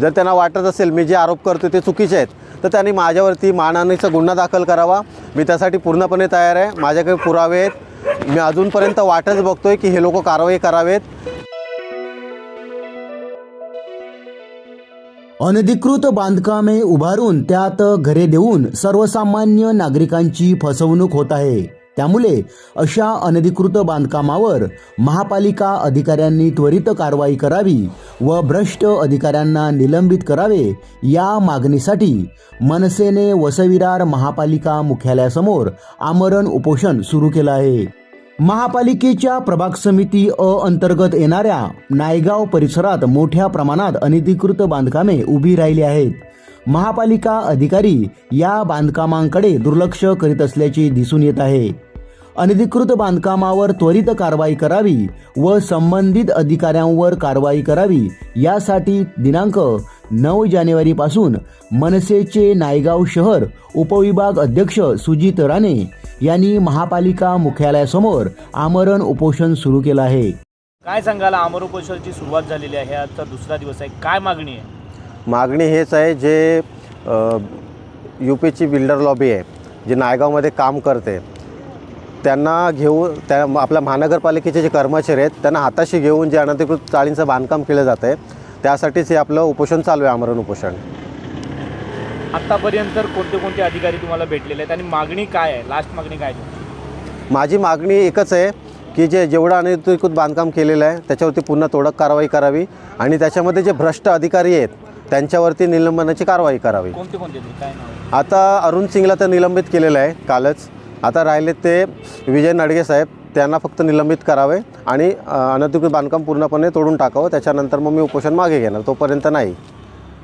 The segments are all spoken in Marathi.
जर त्यांना वाटत असेल मी जे आरोप करतो ते चुकीचे आहेत तर त्यांनी माझ्यावरती मानहानीचा गुन्हा दाखल करावा. मी त्यासाठी पूर्णपणे तयार आहे. माझ्याकडे पुरावे आहेत. मी अजूनपर्यंत वाटच बघतोय की हे लोक कारवाई करावेत. अनधिकृत बांधकामे उभारून त्यात घरे देऊन सर्वसामान्य नागरिकांची फसवणूक होत आहे. त्यामुळे अशा अनधिकृत बांधकामावर महापालिका अधिकाऱ्यांनी त्वरित कारवाई करावी. व भ्रष्ट अधिकाऱ्यांना निलंबित करावे या मागणीसाठी मनसेने वसविरार महापालिका मुख्यालयासमोर आमरण उपोषण सुरू केलं आहे. महापालिकेच्या प्रभाग समिती अ अंतर्गत येणाऱ्या नायगाव परिसरात मोठ्या प्रमाणात अनधिकृत बांधकामे उभी राहिली आहेत. महापालिका अधिकारी या बांधकामांकडे दुर्लक्ष करीत असल्याचे दिसून येत आहे. अनधिकृत बांधकामावर त्वरित कारवाई करावी व संबंधित अधिकाऱ्यांवर कारवाई करावी यासाठी दिनांक नऊ जानेवारीपासून मनसेचे नायगाव शहर उपविभाग अध्यक्ष सुजित राणे यांनी महापालिका मुख्यालयासमोर आमरण उपोषण सुरू केलं आहे. काय सांगाल? अमर उपोषणाची सुरुवात झालेली आहे. आजचा दुसरा दिवस आहे. काय मागणी आहे? मागणी हेच आहे जे यू पीची बिल्डर लॉबी आहे जे नायगावमध्ये काम करते. त्यांना घेऊन त्या आपल्या महानगरपालिकेचे जे कर्मचारी आहेत त्यांना हाताशी घेऊन जे अनधिकृत चाळींचं बांधकाम केलं जातं आहे त्यासाठीच हे आपलं उपोषण चालू आहे आमरण उपोषण. आत्तापर्यंत कोणते कोणते अधिकारी तुम्हाला भेटलेले आहेत आणि मागणी काय आहे? लास्ट मागणी काय? माझी मागणी एकच आहे की जे जेवढं अनधिकृत बांधकाम केलेलं आहे त्याच्यावरती पुन्हा तोडक कारवाई करावी आणि त्याच्यामध्ये जे भ्रष्ट अधिकारी आहेत त्यांच्यावरती निलंबनाची कारवाई करावी. कोणते कोणते? आता अरुण सिंगला तर निलंबित केलेलं आहे कालच. आता राहिले ते विजय नडगे साहेब त्यांना फक्त निलंबित करावे आणि अनधिकृत बांधकाम पूर्णपणे तोडून टाकावं. त्याच्यानंतर मग मी उपोषण मागे घेणार तोपर्यंत नाही.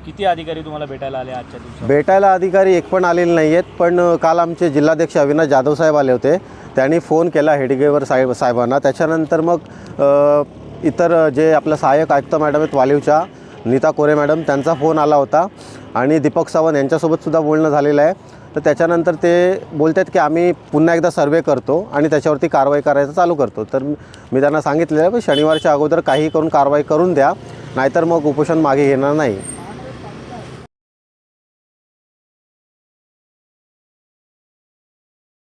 किती अधिकारी तुम्हाला भेटायला आले आजच्या दिवसात? भेटायला अधिकारी एक पण आलेले नाही आहेत पण काल आमचे जिल्हाध्यक्ष अविनाश जाधव साहेब आले होते. त्यांनी फोन केला हेडगेवर साहेब साहेबांना. त्याच्यानंतर मग इतर जे आपलं सहाय्यक आयुक्त मॅडम आहेत वालीवच्या नीता कोरे मॅडम त्यांचा फोन आला होता आणि दीपक सावंत यांच्यासोबतसुद्धा बोलणं झालेलं आहे. तर त्याच्यानंतर ते बोलत आहेत की आम्ही पुन्हा एकदा सर्वे करतो आणि त्याच्यावरती कारवाई करायचं चालू करतो. तर मी त्यांना सांगितलेलं आहे की शनिवारच्या अगोदर काही करून कारवाई करून द्या नाहीतर मग उपोषण मागे घेणार नाही.